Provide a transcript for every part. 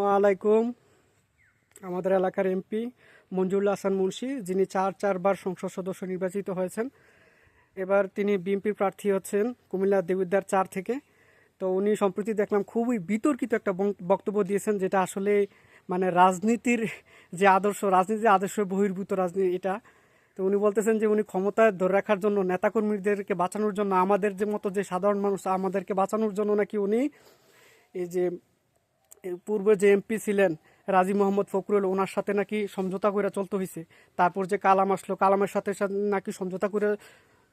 আলাইকুম আমাদের এলাকার এমপি মঞ্জুরুল হাসান মুন্সি, যিনি চার চারবার সংসদ সদস্য নির্বাচিত হয়েছেন। এবার তিনি বিএনপির প্রার্থী হচ্ছেন কুমিল্লা দেবিদ্যার চার থেকে। তো উনি সম্প্রতি দেখলাম খুবই বিতর্কিত একটা বক্তব্য দিয়েছেন যেটা আসলে মানে রাজনীতির যে আদর্শ, রাজনীতির আদর্শ বহির্ভূত রাজনীতি এটা। তো উনি বলতেছেন যে উনি ক্ষমতায় ধরে রাখার জন্য, নেতাকর্মীদেরকে বাঁচানোর জন্য, আমাদের যে মতো যে সাধারণ মানুষ, আমাদেরকে বাঁচানোর জন্য নাকি উনি এই যে পূর্বে যে এমপি ছিলেন রাজি মোহাম্মদ ফখরুল, ওনার সাথে নাকি সমঝোতা করে চলতে হয়েছে তারপর যে কালাম আসলো, কালামের সাথে সাথে নাকি সমঝোতা করে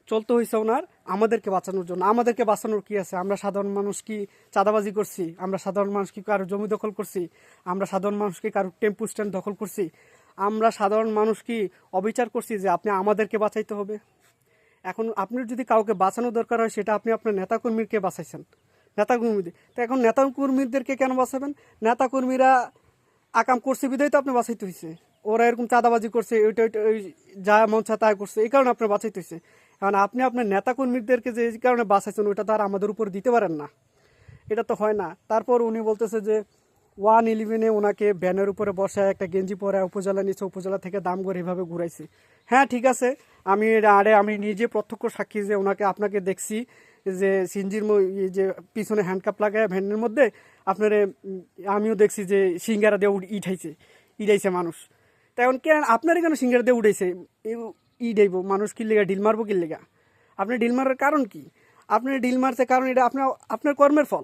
চলতে হয়েছে ওনার। আমাদেরকে বাঁচানোর জন্য। আমাদেরকে বাঁচানোর কি আছে? আমরা সাধারণ মানুষ কি চাঁদাবাজি করছি? আমরা সাধারণ মানুষ কি কারও জমি দখল করছি? আমরা সাধারণ মানুষ কি কারও টেম্পু স্ট্যান্ড দখল করছি? আমরা সাধারণ মানুষ কি অবিচার করছি যে আপনি আমাদেরকে বাঁচাইতে হবে? এখন আপনার যদি কাউকে বাঁচানো দরকার হয়, সেটা আপনি আপনার নেতাকর্মীকে বাঁচাইছেন। নেতাকর্মীদের তো এখন নেতাকর্মীদেরকে কেন বাঁচাবেন? নেতাকর্মীরা আকাম করছে বিদায় তো আপনি বাঁচাইতে হয়েছে ওরা এরকম চাঁদাবাজি করছে, ওইটা ওইটা, ওই যা মন চা তাই করছে, এই কারণে আপনার বাঁচাইতে হয়েছে এখন আপনি আপনার নেতাকর্মীদেরকে যে কারণে বাঁচাইছেন, ওইটা তো আর আমাদের উপর দিতে পারেন না। এটা তো হয় না। তারপর উনি বলতেছে যে, ওয়ান ইলেভেনে ওনাকে ব্যানের উপরে বসায়, একটা গেঞ্জি পরে উপজেলা নিচে, উপজেলা থেকে দাম করে এভাবে ঘুরাইছে। হ্যাঁ ঠিক আছে। আমি আরে আমি নিজে প্রত্যক্ষ সাক্ষী যে ওনাকে, আপনাকে দেখছি। যে সিঞ্জির যে পিছনে হ্যান্ডকাপ লাগায় ভ্যানের মধ্যে আপনার আমিও দেখছি যে সিঙ্গারা দিয়ে ইঠাইছে ইটাইছে মানুষ। তা এখন কেন আপনারই কেন সিঙ্গারা দিয়ে উঠাইছে? ইডাইব মানুষ কি লেগা, ঢিল মারবো কি লেগা? আপনি ঢিল মারার কারণ কি? আপনি ঢিল মারছে কারণ এটা আপনার আপনার কর্মের ফল।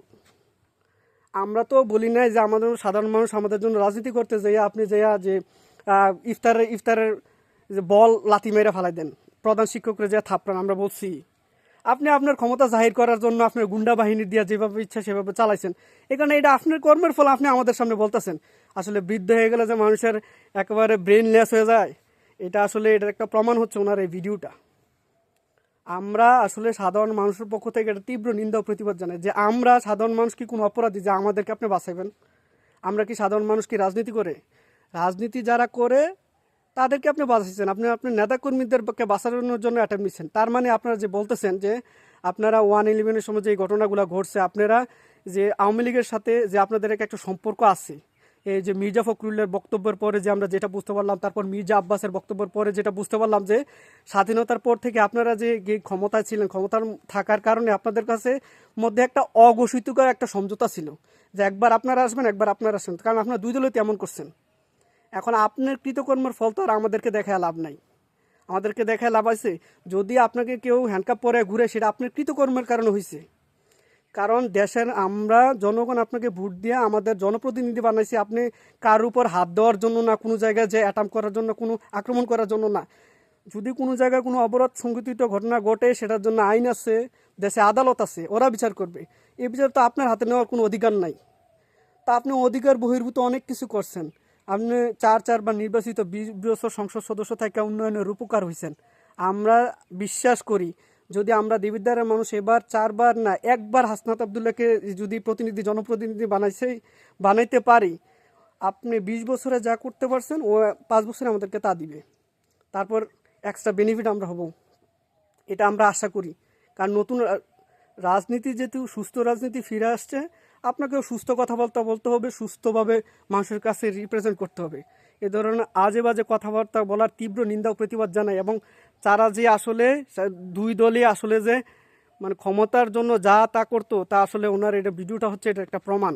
আমরা তো বলি নাই যে আমাদের সাধারণ মানুষ আমাদের জন্য রাজনীতি করতে যাইয়া আপনি যাইয়া যে ইফতারের ইফতারের যে বল লাথি মেরে ফেলাই দেন। প্রধান শিক্ষকরা যে থাপড়ান, আমরা বলছি। আপনি আপনার ক্ষমতা জাহির করার জন্য আপনার গুন্ডা বাহিনী দিয়ে যেভাবে ইচ্ছা সেভাবে চালাইছেন। এখানে এটা আপনার কর্মের ফল, আপনি আমাদের সামনে বলতেছেন। আসলে বৃদ্ধ হয়ে গেলে যে মানুষের একেবারে ব্রেন লেস হয়ে যায়, এটা আসলে এটার একটা প্রমাণ হচ্ছে ওনার এই ভিডিওটা। আমরা আসলে সাধারণ মানুষের পক্ষ থেকে একটা তীব্র নিন্দা প্রতিবাদ জানাই যে আমরা সাধারণ মানুষ কি কোনো অপরাধী যে আমাদেরকে আপনি বাঁচাইবেন? আমরা কি সাধারণ মানুষ কি রাজনীতি করে? রাজনীতি যারা করে তাদেরকে আপনি বাঁচাইছেন। আপনি আপনার নেতাকর্মীদেরকে বাঁচানোর জন্য অ্যাটেম্প নিচ্ছেন তার মানে আপনারা যে বলতেছেন যে আপনারা ওয়ান ইলেভেনের সময় যে ঘটনাগুলো ঘটছে, আপনারা যে আওয়ামী লীগের সাথে যে আপনাদের একটা সম্পর্ক আছে, এই যে মির্জা ফখরুলের বক্তব্যের পরে যে আমরা যেটা বুঝতে পারলাম, তারপর মির্জা আব্বাসের বক্তব্যের পরে যেটা বুঝতে পারলাম যে স্বাধীনতার পর থেকে আপনারা যে ক্ষমতায় ছিলেন, ক্ষমতার থাকার কারণে আপনাদের কাছে মধ্যে একটা অঘোষিতকর একটা সমঝোতা ছিল যে একবার আপনারা আসবেন, একবার আপনারা আসবেন। কারণ আপনারা দুই দলই তেমন করছেন। এখন আপনার কৃতকর্মের ফল তো আর আমাদেরকে দেখায় লাভ নাই। আমাদেরকে দেখায় লাভ আছে। যদি আপনাকে কেউ হ্যান্ডকাপ পরে ঘুরে, সেটা আপনার কৃতকর্মের কারণে হয়েছে কারণ দেশের আমরা জনগণ আপনাকে ভোট দিয়ে আমাদের জনপ্রতিনিধি বানাইছি, আপনি কার উপর হাত দেওয়ার জন্য না, কোনো জায়গায় যে অ্যাটাম করার জন্য, কোনো আক্রমণ করার জন্য না। যদি কোনো জায়গায় কোনো অবরোধ সংঘটিত ঘটনা ঘটে, সেটার জন্য আইন আছে, দেশে আদালত আছে, ওরা বিচার করবে। এই বিচার তো আপনার হাতে নেওয়ার কোনো অধিকার নাই। তা আপনি অধিকার বহির্ভূত অনেক কিছু করছেন। আপনি চার চারবার নির্বাচিত বছর সংসদ সদস্য থেকে উন্নয়নের রূপকার হয়েছেন আমরা বিশ্বাস করি, যদি আমরা দেবিদ্বারের মানুষ এবার চারবার না, একবার হাসনাত আবদুল্লাহকে যদি প্রতিনিধি, জনপ্রতিনিধি বানাইছে, বানাইতে পারি, আপনি বিশ বছরে যা করতে পারছেন, ও পাঁচ বছরে আমাদেরকে তা দিবে। তারপর এক্সট্রা বেনিফিট আমরা হব। এটা আমরা আশা করি। কারণ নতুন রাজনীতি যেহেতু, সুস্থ রাজনীতি ফিরে আসছে আপনাকেও সুস্থ কথা বলতে বলতে হবে, সুস্থভাবে মানুষের কাছে রিপ্রেজেন্ট করতে হবে। এ ধরনের আজে বাজে কথাবার্তা বলার তীব্র নিন্দা ও প্রতিবাদ জানায় এবং তারা যে আসলে দুই দলই আসলে যে মানে ক্ষমতার জন্য যা তা করতো, তা আসলে ওনার এটা ভিডিওটা হচ্ছে এটা একটা প্রমাণ।